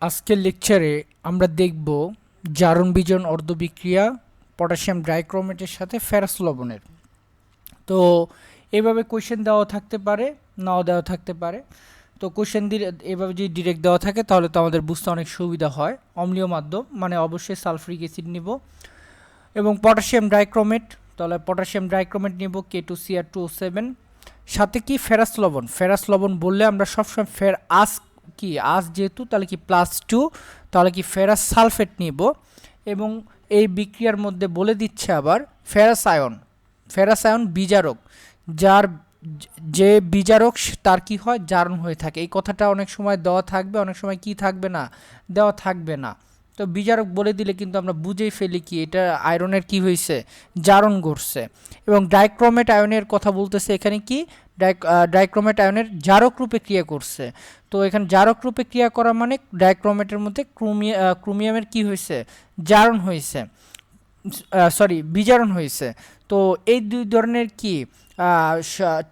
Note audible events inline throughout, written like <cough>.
আজকের লেকচারে আমরা দেখব জারণ বিজন অর্ধবিক্রিয়া, পটাশিয়াম ডাইক্রোমেটের সাথে ফেরাস লবণের। তো এভাবে কোয়েশ্চেন দেওয়া থাকতে পারে, নাও দেওয়া থাকতে পারে। তো কোয়েশ্চেন দিয়ে এভাবে যদি ডিরেক্ট দেওয়া থাকে, তাহলে তো আমাদের বুঝতে অনেক সুবিধা হয়। অম্লীয় মাধ্যম মানে অবশ্যই সালফ্রিক অ্যাসিড নিব। এবং পটাশিয়াম ডাইক্রোমেট, তাহলে পটাশিয়াম ডাইক্রোমেট নিব K two CR two seven সাথে কি ফেরাস লবণ? ফেরাস লবণ বললে আমরা সবসময় ফের আস কি আস যেহেতু, তাহলে কি প্লাস টু তাহলে কি ফেরাস সালফেট নিব এবং এই বিক্রিয়ার মধ্যে বলে দিচ্ছে আবার ফেরাস আয়ন ফেরাস আয়ন বিজারক, যার যে বিজারক তার কি হয়? জারণ হয়ে থাকে। এই কথাটা অনেক সময় দেওয়া থাকবে, অনেক সময় কি থাকবে না? দেওয়া থাকবে না। তো বিজারক বলে দিলে কিন্তু আমরা বুঝেই ফেলি কি এটা আয়রনের কি হয়েছে জারণ ঘটছে। এবং ডাইক্রোমেট আয়নের কথা বলতেছে এখানে কি? ডাইক্রোমেট আয়নের জারক রূপে ক্রিয়া করছে। তো এখানে জারক রূপে ক্রিয়া করা মানে ডাইক্রোমেটের মধ্যে ক্রোমিয়া ক্রোমিয়ামের কি হয়েছে? জারণ হয়েছে। সরি বিজারণ হয়েছে। তো এই দুই ধরনের কি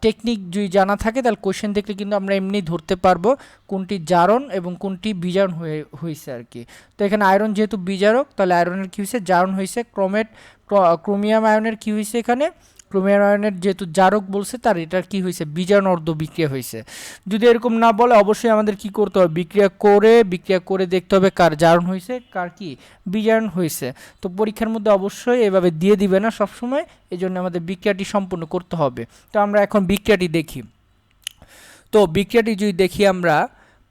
টেকনিক যদি জানা থাকে, তাহলে কোশ্চেন দেখলে কিন্তু আমরা এমনি ধরতে পারব কোনটি জারণ এবং কোনটি বিজারণ হয়ে হয়েছে আর কি। তো এখানে আয়রন যেহেতু বিজারক, তাহলে আয়রনের কী হয়েছে? জারণ হয়েছে। ক্রোমেট ক্রোমিয়াম আয়নের কী হয়েছে এখানে? ক্রোমিয়াম যেহেতু জারক বলছে, তার এটার কি হয়েছে? বিজারণ অর্ধ বিক্রিয়া হয়েছে। যদি এরকম না বলে, অবশ্যই আমাদের কি করতে হবে? বিক্রিয়া করে বিক্রিয়া করে দেখতে হবে কার জারণ হয়েছে, কার কি বিজারণ হয়েছে। তো পরীক্ষার মধ্যে অবশ্যই এভাবে দিয়ে দিবে না সবসময় এই জন্য আমাদের বিক্রিয়াটি সম্পূর্ণ করতে হবে। তো আমরা এখন বিক্রিয়াটি দেখি। তো বিক্রিয়াটি যদি দেখি আমরা,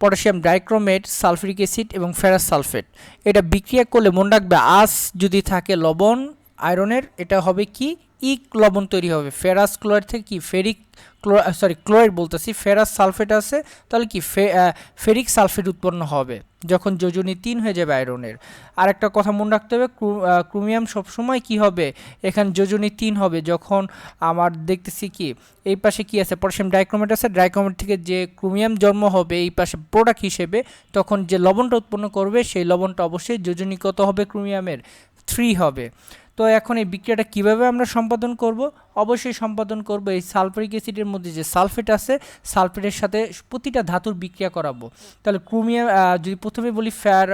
পটাশিয়াম ডাইক্রোমেট সালফিক অ্যাসিড এবং ফেরাস সালফেট। এটা বিক্রিয়া করলে মনে রাখবে আস যদি থাকে লবণ আয়রনের, এটা হবে কি? ইক লবণ তৈরি হবে। ফেরাস ক্লোরাইড থেকে কি? ফেরিক ক্লো সরি ক্লোরাইড বলতেছি। ফেরাস সালফেট আছে, তাহলে কি? ফেরিক সালফেট উৎপন্ন হবে যখন যোজনী তিন হয়ে যাবে আয়রনের। আর একটা কথা মনে রাখতে হবে ক্রোমিয়াম সবসময় কি হবে? এখানে যোজনী তিন হবে যখন আমার দেখতেছি কি? এই পাশে কি আছে? পটাশিয়াম ডাইক্রোমেট আছে। ডাইক্রোমেট থেকে যে ক্রোমিয়াম জন্ম হবে এই পাশে প্রোডাক্ট হিসেবে, তখন যে লবণটা উৎপন্ন করবে, সেই লবণটা অবশ্যই যোজনী কত হবে ক্রোমিয়ামের। থ্রি হবে। তো এখন এই বিক্রিয়াটা কীভাবে আমরা সম্পাদন করব? অবশ্যই সম্পাদন করব এই সালফারিক অ্যাসিডের মধ্যে যে সালফেট আছে, সালফেটের সাথে প্রতিটা ধাতুর বিক্রিয়া করাবো। তাহলে ক্রোমিয়াম যদি প্রথমে বলি ফ্যার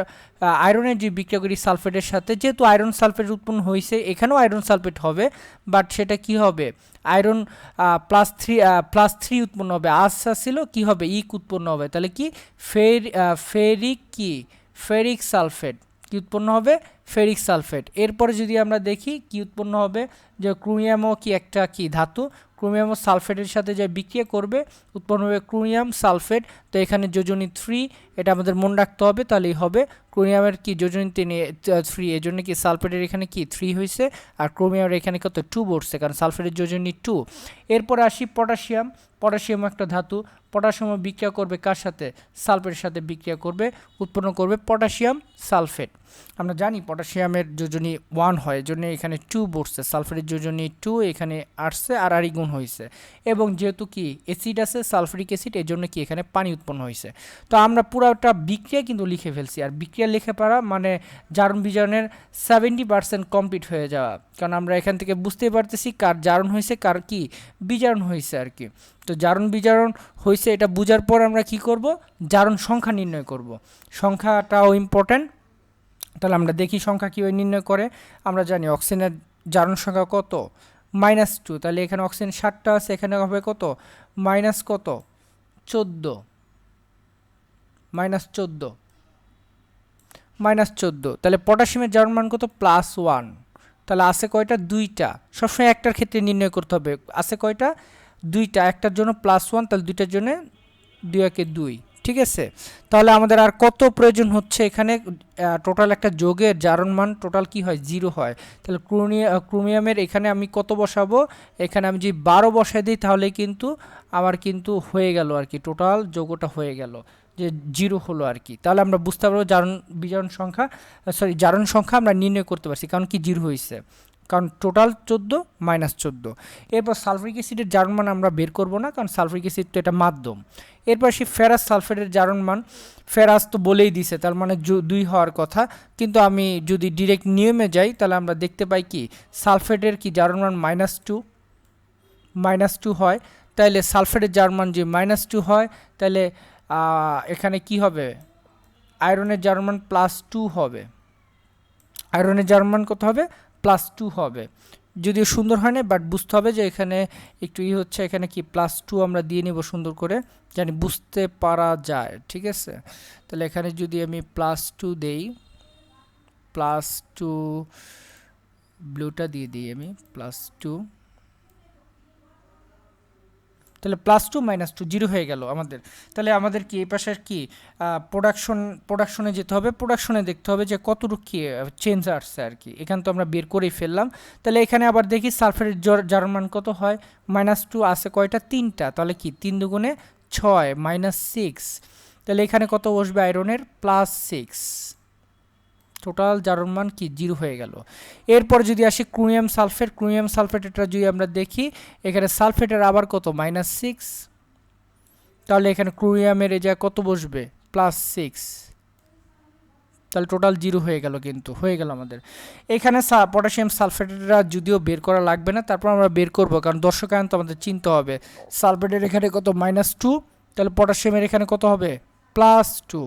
আয়রনের যে বিক্রিয়া করি সালফেটের সাথে, যেহেতু আয়রন সালফেট উৎপন্ন হয়েছে এখানেও আয়রন সালফেট হবে, বাট সেটা কি হবে? Iron plus three plus three উৎপন্ন হবে। আশা ছিল, কি হবে? ইক উৎপন্ন হবে। তাহলে কি? ফের ফেরিক কি? Ferric sulphate. কি উৎপন্ন হবে? Ferric sulphate. এরপরে যদি আমরা দেখি কি উৎপন্ন হবে, যে ক্রোমিয়ামও কি একটা কি ধাতু? ক্রোমিয়াম সালফেটের সাথে যে বিক্রিয়া করবে, উৎপন্ন হবে ক্রোমিয়াম সালফেট। তো এখানে যোজনী থ্রি এটা আমাদের মনে রাখতে হবে, তাহলেই হবে। ক্রোমিয়ামের কি যোজনী তিন থ্রি এই জন্য কি সালফেটের এখানে কি থ্রি হয়েছে, আর ক্রোমিয়ামের এখানে কত? টু বসছে, কারণ সালফেটের যোজনী টু এরপর আসি পটাশিয়াম। পটাশিয়াম একটা ধাতু। পটাশিয়াম বিক্রিয়া করবে কার সাথে? সালফেটের সাথে বিক্রিয়া করবে, উৎপন্ন করবে পটাশিয়াম সালফেট। আমরা জানি পটাশিয়ামের যোজনী ওয়ান হয় জন্য এখানে টু বসছে। সালফেটের যোজনী টু এখানে আসছে আর আরই গুণ হয়েছে। এবং যেহেতু কি অ্যাসিড আছে সালফারিক অ্যাসিড এর জন্য কি এখানে পানি উৎপন্ন হয়েছে। তো আমরা পুরোটা বিক্রিয়া কিন্তু লিখে ফেলছি। আর বিক্রিয়া লিখে পারা মানে জারণ বিজারণের সেভেন্টি পার্সেন্ট কমপ্লিট হয়ে যাওয়া। কারণ আমরা এখান থেকে বুঝতেই পারতেছি কার জারণ হয়েছে, কার কি বিজারণ হয়েছে আর কি। তো জারণ বিজারণ হয়েছে, এটা বোঝার পর আমরা কি করব? জারণ সংখ্যা নির্ণয় করব। সংখ্যাটাও ইম্পর্ট্যান্ট তাহলে আমরা দেখি সংখ্যা কীভাবে নির্ণয় করে। আমরা জানি অক্সিজেনের জারণ সংখ্যা কত? মাইনাস টু তাহলে এখানে অক্সিজেন ষাটটা আছে, এখানে হবে কত? মাইনাস কত? চোদ্দ। মাইনাস চোদ্দ। মাইনাস চোদ্দ। তাহলে পটাশিয়ামের জারণ মান কত? প্লাস ওয়ান তাহলে আছে কয়টা? দুইটা। সবসময় একটার ক্ষেত্রে নির্ণয় করতে হবে। আছে কয়টা? দুইটা। একটার জন্য প্লাস ওয়ান তাহলে দুইটার জন্য দুই একে দুই। ঠিক আছে? তাহলে আমাদের আর কত প্রয়োজন হচ্ছে এখানে? টোটাল একটা যোগের জারণ মান টোটাল কি হয়? জিরো হয়। তাহলে ক্রোনিয়া ক্রোমিয়ামের এখানে আমি কত বসাবো? এখানে আমি যদি বারো বসাই দিই, তাহলে কিন্তু আমার কিন্তু হয়ে গেল আর কি। টোটাল যোগটা হয়ে গেল। যে জিরো হলো আর কি। তাহলে আমরা বুঝতে পারব জারণ, বিজারণ সংখ্যা সরি জারণ সংখ্যা আমরা নির্ণয় করতে পারছি, কারণ কি জিরো হয়েছে। কারণ টোটাল চোদ্দ মাইনাস চোদ্দ। এরপর সালফারিক অ্যাসিডের জারণ মান আমরা বের করব না, কারণ সালফারিক অ্যাসিড তো এটা মাধ্যম। এরপর সেই ফেরাস সালফেটের জারণ মান ফেরাস তো বলেই দিছে, তার মানে দুই হওয়ার কথা। কিন্তু আমি যদি ডিরেক্ট নিয়মে যাই, তাহলে আমরা দেখতে পাই কি সালফেটের কি জারণ মান মাইনাস টু মাইনাস টু হয়। তাহলে সালফেটের জার্মান যে মাইনাস টু হয় তাহলে এখানে কি হবে? আয়রনের জার্মান প্লাস টু হবে। আয়রনের জার্মান কত হবে? প্লাস টু হবে। যদিও সুন্দর হয় না বাট বুঝতে হবে যে এখানে একটু ই হচ্ছে, এখানে কি প্লাস টু আমরা দিয়ে নিব সুন্দর করে জানি বুঝতে পারা যায়, ঠিক আছে? তাহলে এখানে যদি আমি প্লাস টু দেই প্লাস টু ব্লুটা দিয়ে দিই আমি প্লাস টু তাহলে plus two minus two zero হয়ে গেল আমাদের। তাহলে আমাদের কি, এই পাশের কি? প্রোডাকশন প্রোডাকশনে যেতে হবে প্রোডাকশনে দেখতে হবে যে কতটুকু কি চেঞ্জ আসছে আর কি। এখানে তো আমরা বের করেই ফেললাম। তাহলে এখানে আবার দেখি সালফারের জার্মান কত হয়? মাইনাস টু আছে কয়টা? তিনটা। তাহলে কি, তিন দুগুণে ছয় মাইনাস সিক্স তাহলে এখানে কত বসবে? আয়রনের প্লাস সিক্স টোটাল জারণ মান কি? জিরো হয়ে গেল। এরপর যদি আসি ক্রোমিয়াম সালফেট, ক্রোমিয়াম সালফেটেরটা যদি আমরা দেখি, এখানে সালফেটের আবার কত? Minus six. তাহলে এখানে ক্রোমিয়ামের এ যা কত বসবে? Plus six. তাহলে টোটাল জিরো হয়ে গেল কিন্তু, হয়ে গেল আমাদের। এখানে পটাশিয়াম সালফেটেরা যদিও বের করা লাগবে না, তারপর আমরা বের করব, কারণ দর্শকায়ন তো আমাদের চিনতে হবে। সালফেটের এখানে কত? Minus two. তাহলে পটাশিয়ামের এখানে কত হবে? Plus two.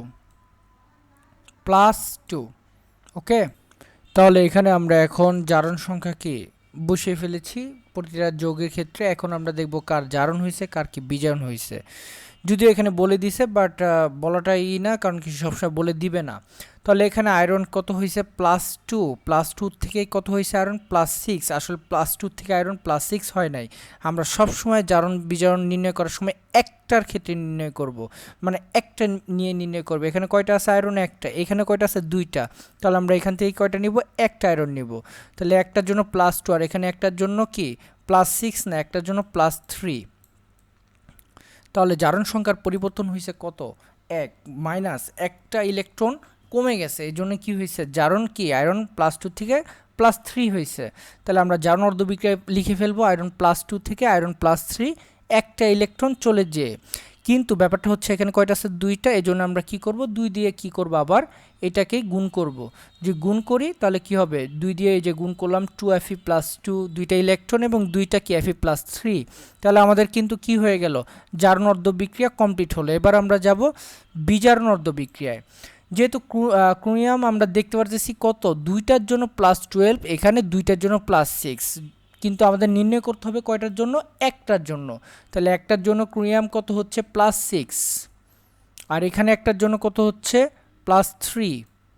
Plus two. Okay, তাহলে এখানে আমরা এখন জারণ সংখ্যা কি? বসিয়ে ফেলেছি, প্রতিটা যোগের ক্ষেত্রে। এখন আমরা দেখব কার জারণ হয়েছে কার কি বিজারণ হয়েছে যদিও এখানে বলে দিছে বাট বলাটাই না, কারণ কি সবসময় বলে দিবে না। তাহলে এখানে আয়রন কত হয়েছে প্লাস টু প্লাস টু থেকে কত হয়েছে আয়রন প্লাস সিক্স আসলে প্লাস টু থেকে আয়রন প্লাস সিক্স হয় নাই। আমরা সবসময় জারণ বিজারণ নির্ণয় করার সময় একটার ক্ষেত্রে নির্ণয় করব। মানে একটা নিয়ে নির্ণয় করব। এখানে কয়টা আছে? আয়রন একটা। এখানে কয়টা আছে? দুইটা। তাহলে আমরা এখান থেকে কয়টা নিব? একটা আয়রন নিব। তাহলে একটার জন্য প্লাস টু আর এখানে একটার জন্য কি? প্লাস সিক্স না, একটার জন্য প্লাস থ্রি তাহলে জারণ সংখ্যার পরিবর্তন হয়েছে কত? এক মাইনাস একটা ইলেকট্রন কমে গেছে। এই জন্য কী হয়েছে জারণ কি? আয়রন প্লাস টু থেকে প্লাস থ্রি হয়েছে তাহলে আমরা জারণ অর্ধবিক্রিয়া লিখে ফেলব। আয়রন প্লাস টু থেকে আয়রন প্লাস থ্রি একটা ইলেকট্রন চলে যেয়ে। কিন্তু ব্যাপারটা হচ্ছে এখানে কয়টা আছে? দুইটা। এই জন্য আমরা কি করব? দুই দিয়ে কি করব আবার? এটাকে গুণ করব। যে গুণ করি, তাহলে কি হবে? দুই দিয়ে এই যে গুণ করলাম টু এফি প্লাস টু দুইটা ইলেকট্রন এবং দুইটা কি? এফি প্লাস থ্রি তাহলে আমাদের কিন্তু কি হয়ে গেল? জারণ অর্ধ বিক্রিয়া কমপ্লিট হলো। এবার আমরা যাব বিজারণ অর্ধ বিক্রিয়ায় যেহেতু ক্রোমিয়াম আমরা দেখতে পারতেছি কত? দুইটার জন্য প্লাস টুয়েলভ এখানে দুইটার জন্য প্লাস সিক্স কিন্তু আমাদের নির্ণয় করতে হবে কয়টার জন্য? একটার জন্য। তাহলে একটার জন্য ক্রোমিয়াম কত হচ্ছে? প্লাস সিক্স আর এখানে একটার জন্য কত হচ্ছে? প্লাস থ্রি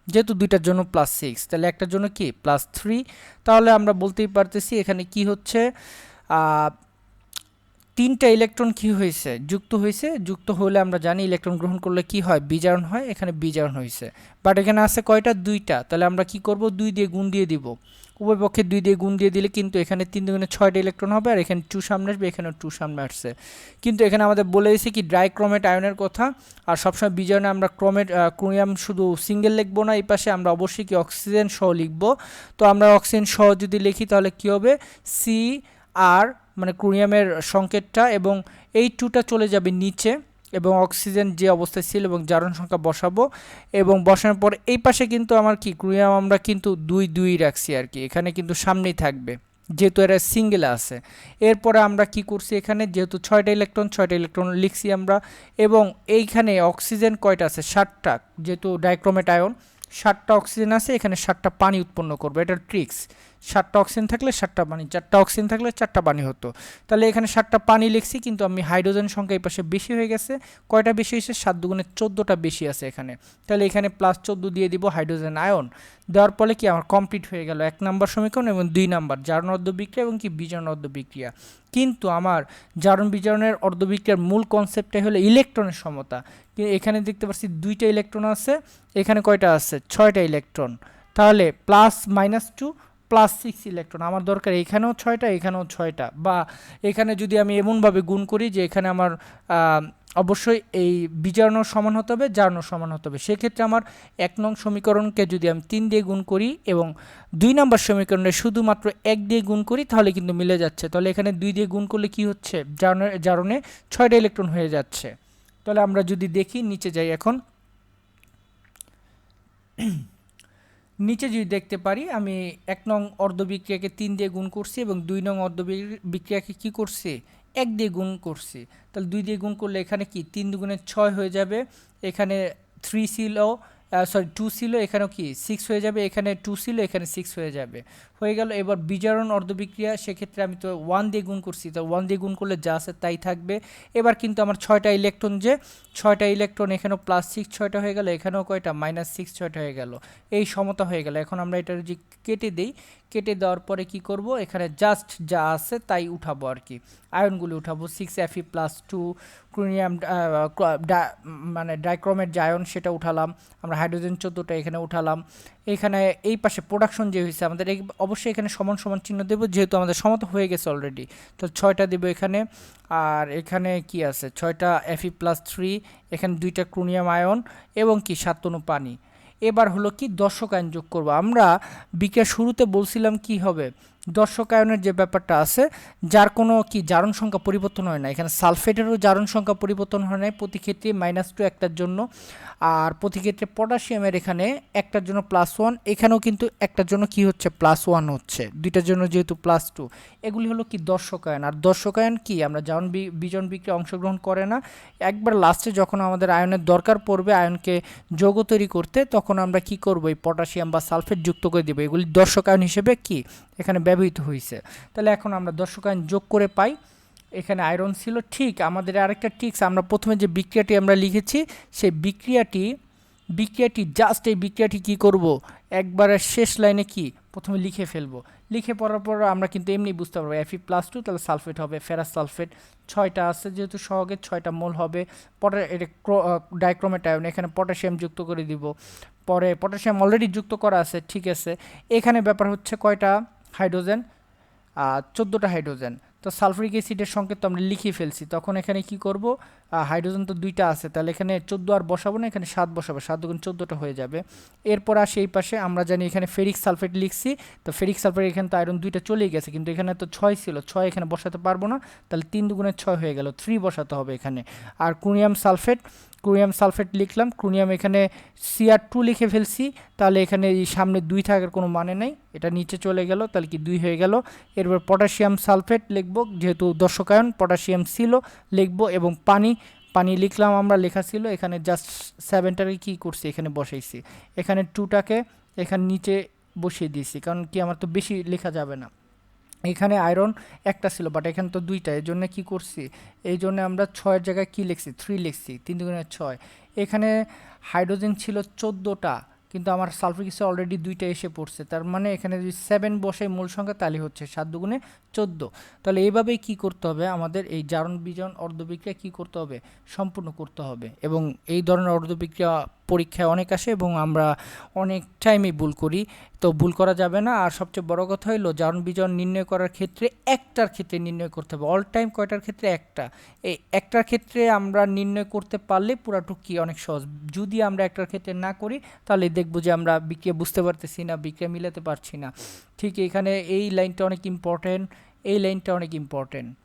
যেহেতু দুইটার জন্য প্লাস সিক্স তাহলে একটার জন্য কি? প্লাস থ্রি তাহলে আমরা বলতেই পারতেছি এখানে কি হচ্ছে? তিনটা ইলেকট্রন কি হয়েছে? যুক্ত হয়েছে। যুক্ত হলে আমরা জানি ইলেকট্রন গ্রহণ করলে কি হয়? বিজারণ হয়, এখানে বিজারণ হয়েছে। বাট এখানে আছে কয়টা? দুইটা। তাহলে আমরা কি করব? দুই দিয়ে গুণ দিয়ে দিব। উভয় পক্ষে দুই দিয়ে গুণ দিয়ে দিলে কিন্তু এখানে তিন দুগুণে ছয়টা ইলেকট্রন হবে আর এখানে টু সামনে আসবে এখানে টু সামনে আসছে। কিন্তু এখানে আমাদের বলে দিয়েছে কি ড্রাই ক্রোমেট আয়নের কথা। আর সবসময় বিজয়নে আমরা ক্রোমেট ক্রোমিয়াম শুধু সিঙ্গেল লিখব না, এই পাশে আমরা অবশ্যই কি অক্সিজেন সহ লিখব। তো আমরা অক্সিজেন সহ যদি লিখি তাহলে কি হবে? সি আর মানে ক্রোমিয়ামের সংকেতটা এবং এই টুটা চলে যাবে নিচে এবং অক্সিজেন যে অবস্থায় ছিল এবং জারণ সংখ্যা বসাবো এবং বসানোর পর এই পাশে কিন্তু আমার কি, ক্রোমিয়াম আমরা কিন্তু দুই দুই রাখছি আর কি। এখানে কিন্তু সামনেই থাকবে, যেহেতু এরা সিঙ্গেল আছে। এরপরে আমরা কি করছি এখানে, যেহেতু ছয়টা ইলেকট্রন ছয়টা ইলেকট্রন লিখছি আমরা এবং এইখানে অক্সিজেন কয়টা আছে? ষাটটা যেহেতু ডাইক্রোমেট আয়ন ষাটটা অক্সিজেন আছে, এখানে ষাটটা পানি উৎপন্ন করবে। এটা ট্রিক্স সাতটা অক্সিজেন থাকলে সাতটা পানি, চারটা অক্সিজেন থাকলে চারটা পানি হতো। তাহলে এখানে সাতটা পানি লিখছি, কিন্তু আমি হাইড্রোজেন সংখ্যা এই পাশে বেশি হয়ে গেছে। কয়টা বেশি হয়েছে? সাত দুগুণে চোদ্দোটা বেশি আছে এখানে। তাহলে এখানে প্লাস চোদ্দ দিয়ে দিব হাইড্রোজেন আয়ন দেওয়ার ফলে কি? আমার কমপ্লিট হয়ে গেল। এক নম্বর সমীকরণ এবং দুই নাম্বার, জারণ অর্ধ বিক্রিয়া এবং কি? বিজারণ অর্ধ বিক্রিয়া কিন্তু আমার জারণ বিজারণের অর্ধবিক্রিয়ার মূল কনসেপ্টটাই হলো ইলেকট্রনের সমতা। এখানে দেখতে পাচ্ছি দুইটা ইলেকট্রন আছে, এখানে কয়টা আছে? ছয়টা ইলেকট্রন তাহলে plus minus two plus six electron আমার দরকার এখানেও ছয়টা এখানেও ছয়টা। বা এখানে যদি আমি এমনভাবে গুণ করি যে এখানে আমার অবশ্যই এই বিজারণর সমান হতে হবে, জারণর সমান হতে হবে। সেক্ষেত্রে আমার এক নং সমীকরণকে যদি আমি তিন দিয়ে গুণ করি এবং দুই নম্বর সমীকরণে শুধুমাত্র এক দিয়ে গুণ করি, তাহলে কিন্তু মিলে যাচ্ছে। তাহলে এখানে দুই দিয়ে গুণ করলে কি হচ্ছে? জারণের জারণে ছয়টা ইলেকট্রন হয়ে যাচ্ছে। তাহলে আমরা যদি দেখি, নিচে যাই এখন। <clears throat> নিচে যদি দেখতে পারি, আমি এক নং অর্ধবিক্রিয়াকে তিন দিয়ে গুণ করছি এবং দুই নং অর্ধবিক্রিয়াকে কি করছি? এক দিয়ে গুণ করছি। তাহলে দুই দিয়ে গুণ করলে এখানে কি? তিন দুগুণে ছয় হয়ে যাবে। এখানে থ্রি ছিল সরি টু ছিল, এখানেও কি? সিক্স হয়ে যাবে। এখানে টু ছিল, এখানে সিক্স হয়ে যাবে। হয়ে গেল, এবার বিজারণ অর্ধবিক্রিয়া, সেক্ষেত্রে আমি তো ওয়ান দিয়ে গুণ করছি। তো ওয়ান দিয়ে গুণ করলে যা আছে তাই থাকবে। এবার কিন্তু আমার ছয়টা ইলেকট্রন যে, ছয়টা ইলেকট্রন এখানেও প্লাস সিক্স ছয়টা হয়ে গেল। এখানেও কয়টা? মাইনাস সিক্স ছয়টা হয়ে গেল। এই সমতা হয়ে গেল। এখন আমরা এটা যদি কেটে দিই কেটে দেওয়ার পরে কি করব? এখানে জাস্ট যা আছে তাই উঠাবো আর কি। আয়নগুলি উঠাবো। Six Fe plus two chromium মানে ডাইক্রোমের যে আয়ন সেটা উঠালাম। আমরা হাইড্রোজেন চোদ্দোটা এখানে উঠালাম। এখানে এই পাশে প্রোডাকশন যে হয়েছে আমাদের, এই অবশ্যই এখানে সমান সমান চিহ্ন দেবো যেহেতু আমাদের সমতা হয়ে গেছে অলরেডি তো ছয়টা দেবো এখানে। আর এখানে কি আছে? ছয়টা এফি প্লাস থ্রি এখানে দুইটা ক্রোনিয়াম আয়ন এবং কি? সাততনু পানি। এবার হলো কি আইন যোগ করব। আমরা বিকের শুরুতে বলছিলাম কি হবে? দর্শকায়নের যে ব্যাপারটা আছে, যার কোনো কি জারণ সংখ্যা পরিবর্তন হয় না। এখানে সালফেটেরও জারণ সংখ্যা পরিবর্তন হয় না প্রতি ক্ষেত্রে মাইনাস টু একটার জন্য। আর প্রতি ক্ষেত্রে পটাশিয়ামের এখানে একটার জন্য প্লাস ওয়ান এখানেও কিন্তু একটার জন্য কি হচ্ছে? প্লাস ওয়ান হচ্ছে। দুইটার জন্য যেহেতু প্লাস টু এগুলি হলো কি দর্শকায়ন। আর দর্শকায়ন কি? আমরা জারণ বিজন বিক্রিয়া অংশগ্রহণ করে না। একবার লাস্টে যখন আমাদের আয়নের দরকার পড়বে, আয়নকে যৌগ তৈরি করতে, তখন আমরা কি করব? এই পটাশিয়াম বা সালফেট যুক্ত করে দেবো। এগুলি দর্শকায়ন হিসেবে কি? এখানে ব্যবহৃত হয়েছে তাহলে এখন আমরা দর্শক আইন যোগ করে পাই। এখানে আয়রন ছিল, ঠিক আমাদের আরেকটা টিক্স আমরা প্রথমে যে বিক্রিয়াটি আমরা লিখেছি, সেই বিক্রিয়াটি বিক্রিয়াটি জাস্ট এই বিক্রিয়াটি কি করব? একবারে শেষ লাইনে কি? প্রথমে লিখে ফেলব। লিখে পড়ার পর আমরা কিন্তু এমনি বুঝতে পারব এফি প্লাস টু তাহলে সালফেট হবে ফেরাস সালফেট ছয়টা আছে যেহেতু সহগে, ছয়টা মোল হবে। পরে এটা ডাইক্রোমেট আয়ন এখানে পটাশিয়াম যুক্ত করে দিব। পরে পটাশিয়াম অলরেডি যুক্ত করা আছে, ঠিক আছে। এখানে ব্যাপার হচ্ছে কয়টা? হাইড্রোজেন চোদ্দোটা হাইড্রোজেন। তো সালফারিক অ্যাসিডের সংকেত তো আমরা লিখিয়ে ফেলছি। তখন এখানে কি করব? হাইড্রোজেন তো দুইটা আছে, তাহলে এখানে চোদ্দ আর বসাবো না, এখানে সাত বসাবো, সাত দুগুণ চোদ্দোটা হয়ে যাবে। এরপর আসে এই পাশে, আমরা জানি এখানে ফেরিক সালফেট লিখছি, তো ফেরিক সালফেট এখানে তো আয়রন দুইটা চলেই গেছে, কিন্তু এখানে তো ছয় ছিল, ছয় এখানে বসাতে পারব না, তাহলে তিন দুগুণের ছয় হয়ে গেল থ্রি বসাতে হবে এখানে। আর ক্রোনিয়াম সালফেট ক্রোনিয়াম সালফেট লিখলাম ক্রোনিয়াম এখানে সিআর টু লিখে ফেলছি, তাহলে এখানে এই সামনে দুই থাকার কোনো মানে নেই, এটা নিচে চলে গেল, তাহলে কি দুই হয়ে গেল। এরপর পটাশিয়াম সালফেট লিখব, যেহেতু দর্শকায়ন, পটাশিয়াম ছিল, লিখব এবং পানি পানি লিখলাম আমরা, লেখা ছিল, এখানে জাস্ট সেভেনটাকে কী করছি, এখানে বসাইছি। এখানে টুটাকে এখানে নিচে বসিয়ে দিয়েছি, কারণ কি আমার তো বেশি লেখা যাবে না। এখানে আয়রন একটা ছিল বাট এখানে তো দুইটা, এই জন্য কী করছি? এই জন্য আমরা ছয়ের জায়গায় কী লিখছি? থ্রি লিখছি, তিন দুগুণের ছয়। এখানে হাইড্রোজেন ছিল চোদ্দোটা কিন্তু আমার সালফিক অ্যাসিড অলরেডি দুইটা এসে পড়ছে। তার মানে এখানে যদি সেভেন বসে মূল সংখ্যা, তাহলে হচ্ছে সাত দুগুণে চোদ্দ। তাহলে এইভাবেই কি করতে হবে? আমাদের এই জারণ, বিজন, অর্ধবিক্রিয়া কি করতে হবে? সম্পূর্ণ করতে হবে। এবং এই ধরনের অর্ধবিক্রিয়া পরীক্ষায় অনেক আসে এবং আমরা অনেক টাইমই ভুল করি। তো ভুল করা যাবে না। আর সবচেয়ে বড় কথা হলো জারণ বিজন নির্ণয় করার ক্ষেত্রে একটার ক্ষেত্রে নির্ণয় করতে হবে। অল টাইম কয়টার ক্ষেত্রে? একটা। এই একটার ক্ষেত্রে আমরা নির্ণয় করতে পারলে পুরাটুক কি? অনেক সহজ। যদি আমরা একটার ক্ষেত্রে না করি, তাহলে দেখব যে আমরা বিক্রিয়া বুঝতে পারতেছি না, বিক্রিয়া মিলাতে পারছি না। ঠিক এখানে এই লাইনটা অনেক ইম্পর্টেন্ট এই লাইনটা অনেক ইম্পর্টেন্ট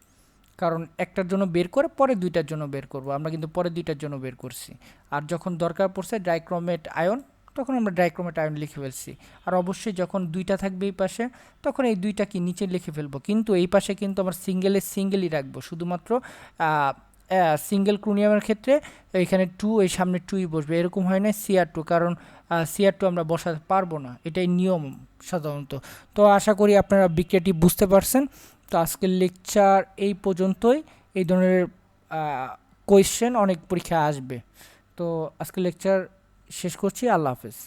কারণ একটার জন্য বের করে পরে দুইটার জন্য বের করব। আমরা কিন্তু পরে দুইটার জন্য বের করছি। আর যখন দরকার পড়ছে ডাইক্রোমেট আয়ন, তখন আমরা ডাইক্রোমেট আয়ন লিখে ফেলছি। আর অবশ্যই যখন দুইটা থাকবে এই পাশে, তখন এই দুইটা কি নিচে লিখে ফেলব। কিন্তু এই পাশে কিন্তু আমরা সিঙ্গেলে সিঙ্গেলই রাখব। শুধুমাত্র সিঙ্গেল ক্রোনিয়ামের ক্ষেত্রে এখানে টু, এই সামনে টুই বসবে। এরকম হয় না সিআর টু, কারণ সিআর টু আমরা বসাতে পারব না। এটাই নিয়ম সাধারণত। তো আশা করি আপনারা বিক্রিয়াটি বুঝতে পারছেন। তো আজকের লেকচার এই পর্যন্তই। এই ধরনের কোয়েশ্চেন অনেক পরীক্ষা আসবে। তো আজকের লেকচার শেষ করছি। আল্লাহ হাফেজ।